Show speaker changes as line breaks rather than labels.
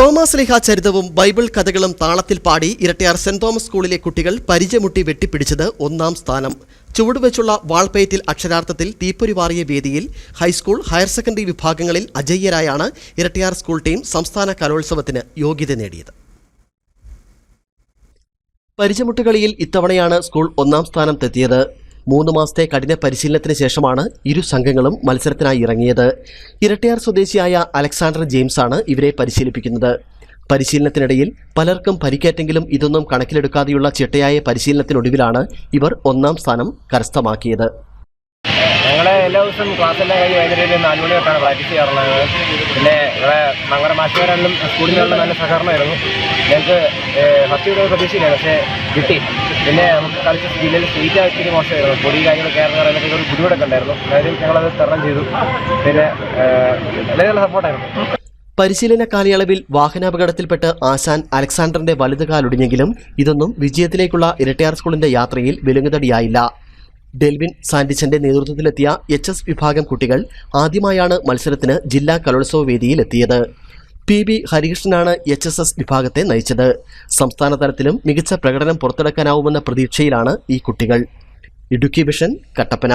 Thomas ചരിതവും Bible കഥകളും താളത്തിൽ പാടി ഇരട്ടയാർ സെന്റ് തോമസ് സ്കൂളിലെ കുട്ടികൾ പരിചമുട്ടി വെട്ടിപ്പിടിച്ചത് ഒന്നാം സ്ഥാനം. ചുവടുവെച്ചുള്ള വാൾപ്പയറ്റിൽ അക്ഷരാർത്ഥത്തിൽ തീപ്പൊരി വാറിയ വേദിയിൽ ഹൈസ്കൂൾ ഹയർ സെക്കൻഡറി വിഭാഗങ്ങളിൽ അജയ്യരായാണ് ഇരട്ടയാർ സ്കൂൾ ടീം സംസ്ഥാന കലോത്സവത്തിന് യോഗ്യത നേടിയത്. പരിചമുട്ടുകളിയിൽ ഇത്തവണയാണ് സ്കൂൾ ഒന്നാം സ്ഥാനത്തെത്തിയത്. മൂന്ന് മാസത്തെ കഠിന പരിശീലനത്തിന് ശേഷമാണ് ഇരു സംഘങ്ങളും മത്സരത്തിനായി ഇറങ്ങിയത്. ഇരട്ടയാർ സ്വദേശിയായ അലക്സാണ്ടർ ജെയിംസ് ആണ് ഇവരെ പരിശീലിപ്പിക്കുന്നത്. പരിശീലനത്തിനിടയിൽ പലർക്കും പരിക്കേറ്റെങ്കിലും ഇതൊന്നും കണക്കിലെടുക്കാതെയുള്ള ചിട്ടയായ പരിശീലനത്തിനൊടുവിലാണ് ഇവർ ഒന്നാം സ്ഥാനം കരസ്ഥമാക്കിയത്.
ഞങ്ങളെ എല്ലാ ദിവസവും ക്ലാസ്സെല്ലാം കഴിഞ്ഞ് വൈകുന്നേരം ഒരു നാല് മണി തൊട്ടാണ് പ്രാക്ടീസ് ചെയ്യാറുള്ളത്. പിന്നെ ഇവിടെ ഞങ്ങളുടെ മാഷുകാരെല്ലാം സ്കൂളിൽ നിന്നുള്ള നല്ല സഹകരണമായിരുന്നു. ഞങ്ങൾക്ക് ഫസ്റ്റ് ഇവിടെ പ്രതീക്ഷയില്ല പക്ഷേ കിട്ടി. പിന്നെ നമുക്ക് കളിച്ച ജില്ലയിൽ സ്റ്റേറ്റ് ആയിട്ട് മോശമായിരുന്നു. പൊടി കാര്യങ്ങൾ കയറുന്ന പറയുന്നതൊക്കെ ഒരു ബുദ്ധിമുട്ടൊക്കെ ഉണ്ടായിരുന്നു. എന്നാലും ഞങ്ങളത് തരണം ചെയ്തു. പിന്നെ വളരെ നല്ല സപ്പോർട്ടായിരുന്നു
പരിശീലന കാലയളവിൽ വാഹനാപകടത്തിൽപ്പെട്ട് ആശാൻ അലക്സാണ്ടറിന്റെ വലുത് കാലൊടിഞ്ഞെങ്കിലും ഇതൊന്നും വിജയത്തിലേക്കുള്ള ഇരട്ടയാർ സ്കൂളിന്റെ യാത്രയിൽ വിലങ്ങുതടിയായില്ല. ഡെൽവിൻ സാൻഡിച്ചന്റെ നേതൃത്വത്തിലെത്തിയ എച്ച് എസ് വിഭാഗം കുട്ടികൾ ആദ്യമായാണ് മത്സരത്തിന് ജില്ലാ കലോത്സവ വേദിയിൽ എത്തിയത് പി ബി ഹരികൃഷ്ണനാണ് എച്ച് എസ് എസ് വിഭാഗത്തെ നയിച്ചത്. സംസ്ഥാന തലത്തിലും മികച്ച പ്രകടനം പുറത്തെടുക്കാനാവുമെന്ന പ്രതീക്ഷയിലാണ് ഈ കുട്ടികൾ. ഇടുക്കി വിഷൻ കട്ടപ്പന.